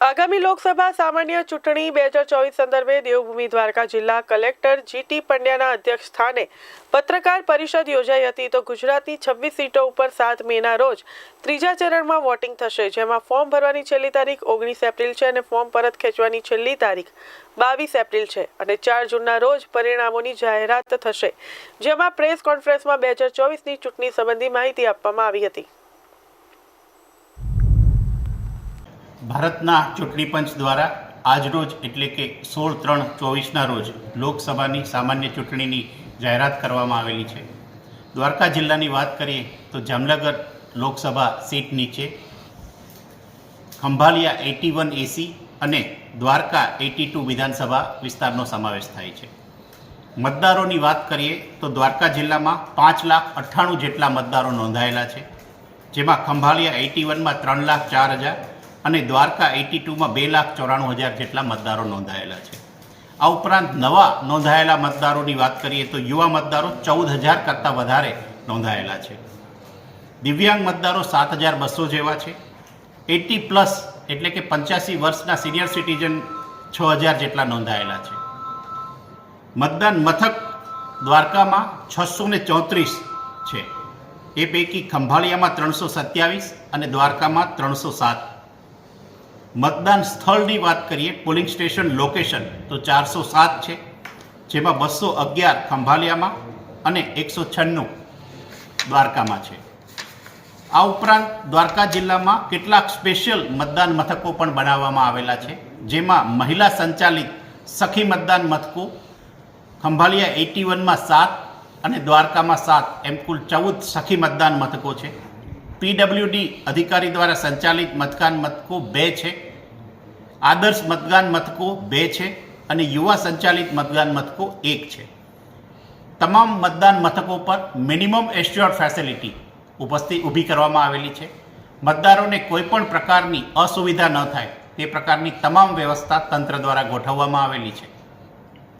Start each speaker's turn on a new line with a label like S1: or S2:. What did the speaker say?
S1: આગામી લોકસભા સામાન્ય ચૂંટણી બે હજાર ચોવીસ સંદર્ભે દેવભૂમિ દ્વારકા જિલ્લા કલેક્ટર જીટી પંડ્યાના અધ્યક્ષ સ્થાને પત્રકાર પરિષદ યોજાઈ હતી તો ગુજરાતની છવ્વીસ સીટો ઉપર સાત મેના રોજ ત્રીજા ચરણમાં વોટિંગ થશે, જેમાં ફોર્મ ભરવાની છેલ્લી તારીખ ઓગણીસ એપ્રિલ છે અને ફોર્મ પરત ખેંચવાની છેલ્લી તારીખ બાવીસ એપ્રિલ છે અને ચાર જૂનના રોજ પરિણામોની જાહેરાત થશે, જેમાં પ્રેસ કોન્ફરન્સમાં બે હજાર ચોવીસની ચૂંટણી સંબંધી માહિતી આપવામાં આવી હતી.
S2: ભારતના ચૂંટણી પંચ દ્વારા આજરોજ એટલે કે સોળ ત્રણ ચોવીસના રોજ લોકસભાની સામાન્ય ચૂંટણીની જાહેરાત કરવામાં આવેલી છે. દ્વારકા જિલ્લાની વાત કરીએ તો જામનગર લોકસભા સીટ નીચે, ખંભાલિયા એટી વન એસી અને દ્વારકા એટી ટુ વિધાનસભા વિસ્તારનો સમાવેશ થાય છે. મતદારોની વાત કરીએ તો દ્વારકા જિલ્લામાં પાંચ લાખ અઠ્ઠાણું જેટલા મતદારો નોંધાયેલા છે, જેમાં ખંભાલિયા એટી વનમાં ત્રણ લાખ ચાર હજાર અને દ્વારકા એટી ટુમાં બે લાખ ચોરાણું હજાર જેટલા મતદારો નોંધાયેલા છે. આ ઉપરાંત નવા નોંધાયેલા મતદારોની વાત કરીએ તો યુવા મતદારો ચૌદ હજાર કરતાં વધારે નોંધાયેલા છે. દિવ્યાંગ મતદારો સાત હજાર બસો જેવા છે. એટી પ્લસ એટલે કે પંચ્યાસી વર્ષના સિનિયર સિટીઝન છ હજાર જેટલા નોંધાયેલા છે. મતદાન મથક દ્વારકામાં છસો ને ચોત્રીસ છે. એ પૈકી ખંભાળિયામાં ત્રણસો સત્યાવીસ અને દ્વારકામાં ત્રણસો સાત મતદાન સ્થળની વાત કરીએ, પોલિંગ સ્ટેશન લોકેશન તો ચારસો સાત છે, જેમાં બસો અગિયાર ખંભાલિયામાં અને એકસો છન્નું દ્વારકામાં છે. આ ઉપરાંત દ્વારકા જિલ્લામાં કેટલાક સ્પેશિયલ મતદાન મથકો પણ બનાવવામાં આવેલા છે, જેમાં મહિલા સંચાલિત સખી મતદાન મથકો, ખંભાલિયા એટી વનમાં સાત અને દ્વારકામાં સાત એમ કુલ ચૌદ સખી મતદાન મથકો છે. પીડબ્લ્યુડી અધિકારી દ્વારા સંચાલિત મતદાન મથકો બે છે. આદર્શ મતદાન મથકો બે છે અને યુવા સંચાલિત મતદાન મથકો એક છે. તમામ મતદાન મથકો પર મિનિમમ એસ્યોર્ડ ફેસિલિટી ઉપસ્થિત ઊભી કરવામાં આવેલી છે. મતદારોને કોઈપણ પ્રકારની અસુવિધા ન થાય તે પ્રકારની તમામ વ્યવસ્થા તંત્ર દ્વારા ગોઠવવામાં આવેલી છે.